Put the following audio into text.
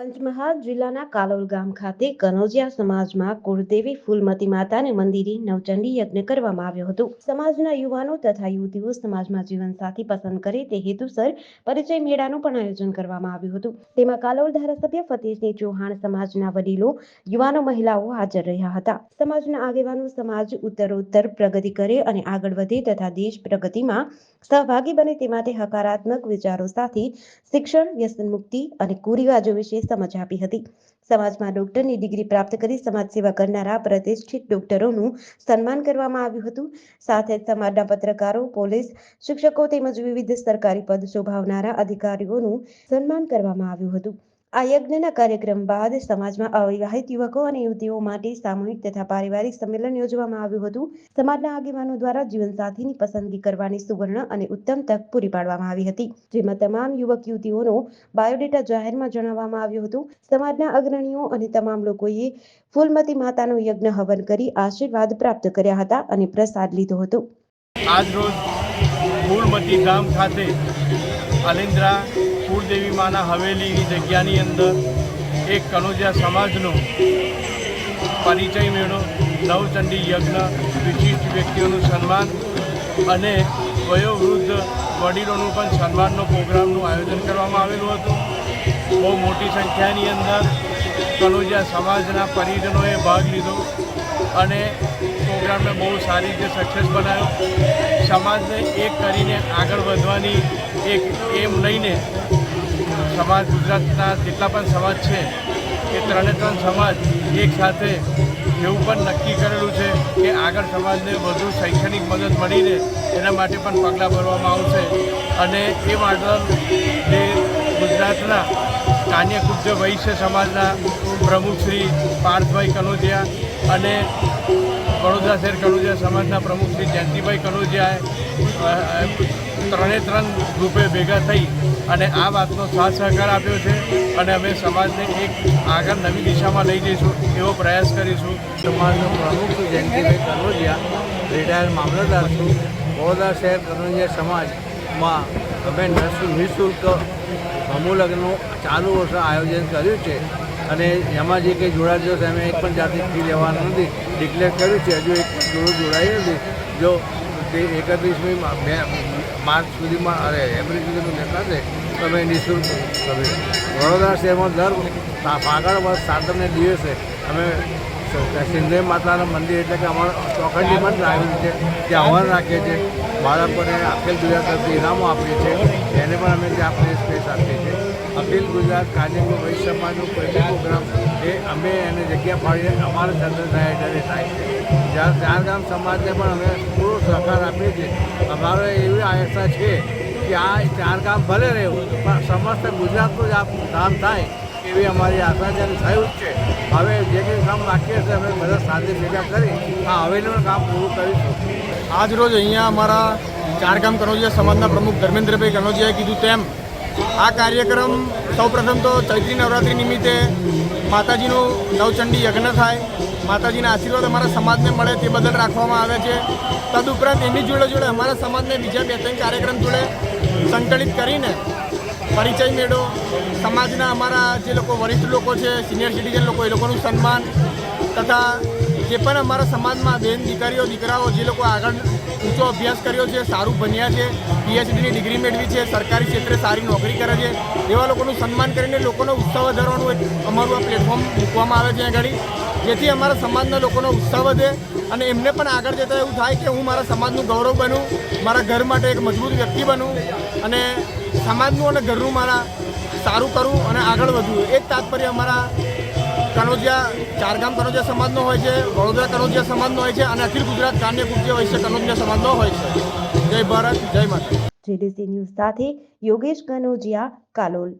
પંચમહાલ જિલ્લાના કાલોલ ગામ ખાતે કનોજિયા સમાજમાં કુળદેવી ફૂલમતી માતાને મંદિરે નવચંડી યજ્ઞ કરવામાં આવ્યો હતો. સમાજના યુવાનો તથા યુવતીઓ સમાજમાં જીવનસાથી પસંદ કરે તે હેતુસર પરિચય મેળાનું પણ આયોજન કરવામાં આવ્યું હતું. તેમાં કાલોલ ધારાસભ્ય ફતેહસિંહ ચૌહાણ સમાજના વડીલો, યુવાનો, મહિલાઓ હાજર રહ્યા હતા. સમાજના આગેવાનો સમાજ ઉત્તરોત્તર પ્રગતિ કરે અને આગળ વધે તથા દેશ પ્રગતિમાં સહભાગી બને તે માટે હકારાત્મક વિચારો સાથે શિક્ષણ વ્યસન મુક્તિ અને કુરિવાજો વિશે સમજ આપી હતી. સમાજમાં ડોક્ટરની ડિગ્રી પ્રાપ્ત કરી સમાજ સેવા કરનારા પ્રતિષ્ઠિત ડોક્ટરોનું સન્માન કરવામાં આવ્યું હતું. સાથે સમાજના પત્રકારો, પોલીસ, શિક્ષકો તેમજ વિવિધ સરકારી પદ શોભાવનારા અધિકારીઓનું સન્માન કરવામાં આવ્યું હતું. આ યજ્ઞના કાર્યક્રમ બાદ સમાજમાં અવિવાહિત યુવકો અને યુવતીઓ માટે સામૂહિક તથા પારિવારિક સંમેલન યોજવામાં આવ્યું હતું. સમાજના આગેવાનો દ્વારા જીવનસાથીની પસંદગી કરવાની સુવર્ણ અને ઉત્તમ તક પૂરી પાડવામાં આવી હતી. જેમાં તમામ યુવક યુવતીઓનો બાયોડેટા જાહેરમાં જણાવવામાં આવ્યું હતું. સમાજના અગ્રણીઓ અને તમામ લોકોએ ફૂલમતી માતાનો યજ્ઞ હવન કરી આશીર્વાદ પ્રાપ્ત કર્યા હતા અને પ્રસાદ લીધો હતો. આજરોજ ફૂલમતી ગામ ખાતે અલિન્દ્રા કુળદેવી માના હવેલીની જગ્યાની અંદર એક કનોજિયા સમાજનો પરિચય મેળો, નવચંડી યજ્ઞ, વિશિષ્ટ વ્યક્તિઓનું સન્માન અને વયોવૃદ્ધ વડીલોનું પણ સન્માનનો પ્રોગ્રામનું આયોજન કરવામાં આવેલું હતું. બહુ મોટી સંખ્યાની અંદર કનોજિયા સમાજના પરિજનોએ ભાગ લીધો અને પ્રોગ્રામને બહુ સારી રીતે સક્સેસ બનાવ્યો. સમાજને એક કરીને આગળ વધવાની એક એમ લઈને સમાજ ગુજરાતના જેટલા પણ સમાજ છે, એ ત્રણે ત્રણ સમાજ એક સાથે એવું પણ નક્કી કરેલું છે કે આગળ સમાજને વધુ શૈક્ષણિક મદદ મળી રહે એના માટે પણ પગલાં ભરવામાં આવશે. અને એ માટે જે ગુજરાતના કાન્યકુબ્જ વૈશ્ય સમાજના પ્રમુખ શ્રી પાર્થભાઈ કનોજિયા અને વડોદરા શહેર કણુજિયા સમાજના પ્રમુખ શ્રી જયંતિભાઈ કનોજિયાએ ત્રણે ત્રણ ગ્રુપે ભેગા થઈ અને આ વાતનો સાથ સહકાર આપ્યો છે અને અમે સમાજને એક આગળ નવી દિશામાં લઈ જઈશું એવો પ્રયાસ કરીશું. સમાજનો પ્રમુખ જયંતિભાઈ કનોજિયા રિટાયર્ડ મામલતદાર છું. વડોદરા શહેર કનોજિયા સમાજમાં અમે નિઃશુલ્ક સમૂહ ચાલુ વર્ષે આયોજન કર્યું છે. અને એમાં જે કંઈ જોડાજો અમે એક પણ જાતની ફી લેવાનું નથી. ડિક્લેર કર્યું છે, હજુ એક પણ જોડું જોડાયું નથી. જો તે એકત્રીસમી માર્ચ સુધીમાં, અરે, એપ્રિલ સુધીમાં છે તો અમે નિઃશુલ્ક તમે વડોદરા શહેરમાં દર પાગળ વર્ષ સાતમને દિવસે અમે સિંધે માતાના મંદિર એટલે કે અમારા ચોખંડી મંદિર આવેલું છે ત્યાં હવન રાખીએ છીએ. બાળકોને આપેલ ગુજરાત તરફથી ઇનામો આપીએ છીએ. એને પણ અમે ત્યાં આપણે સ્પેસ આપીએ છીએ. અખિલ ગુજરાત કાર્યક્રમ વૈશ્ય સમાજનો કોઈ બી પ્રોગ્રામ એ અમે એને જગ્યા ફાળીને અમારા ચંદ્રસાય હેઠળે થાય છે. જ્યાં ચારધામ સમાજને પણ અમે પૂરો સહકાર આપીએ છીએ. અમારો એવી આશા છે કે આ ચાર ગામ ભલે રહેવું પણ સમસ્ત ગુજરાતનું જ આ કામ થાય એવી અમારી આશા છે અને થયું જ છે. હવે જે કંઈ કામ બાકી હશે, અમે બધા સાથે ભેગા કરી આ હવેલીનું કામ પૂરું કરીશું. આજ રોજ અહીંયા અમારા ચારગામ કનોજિયા સમાજના પ્રમુખ ધર્મેન્દ્રભાઈ કનોજિયાએ કીધું તેમ, આ કાર્યક્રમ સૌપ્રથમ તો ચૈત્રી નવરાત્રિ નિમિત્તે માતાજીનું નવચંડી યજ્ઞ થાય. માતાજીના આશીર્વાદ અમારા સમાજને મળે તે બદલ રાખવામાં આવે છે. તદુપરાંત એની જોડે જોડે અમારા સમાજને બીજા બે ત્રણ કાર્યક્રમ જોડે સંકલિત કરીને પરિચય મેળો. સમાજના અમારા જે લોકો વરિષ્ઠ લોકો છે, સિનિયર સિટીઝન લોકો, એ લોકોનું સન્માન તથા જે પણ અમારા સમાજમાં બેન દીકરીઓ, દીકરાઓ, જે લોકો આગળ ઊંચો અભ્યાસ કર્યો છે, સારું ભણ્યા છે પીએચડીની ડિગ્રી મેળવી છે, સરકારી ક્ષેત્રે સારી નોકરી કરે છે, એવા લોકોનું સન્માન કરીને લોકોનો ઉત્સાહ વધારવાનું એક અમારું આ પ્લેટફોર્મ મૂકવામાં આવે છે આગળ. જેથી અમારા સમાજના લોકોનો ઉત્સાહ વધે અને એમને પણ આગળ જતાં એવું થાય કે હું મારા સમાજનું ગૌરવ બનું, મારા ઘર માટે એક મજબૂત વ્યક્તિ બનું અને સમાજનું અને ઘરનું મારા સારું કરું અને આગળ વધવું એ જ તાત્પર્ય અમારા કનોજિયા, ચારગામ કનોજિયા સમાજનો હોય છે, વડોદરા કનોજિયા સમાજનો હોય છે અને અખિલ ગુજરાત કાન્ય હોય છે કનોજિયા સમાજનો હોય છે. જય ભારત, જય માતા જેડીસી ન્યૂઝ સાથે યોગેશ કનોજિયા, કાલોલ.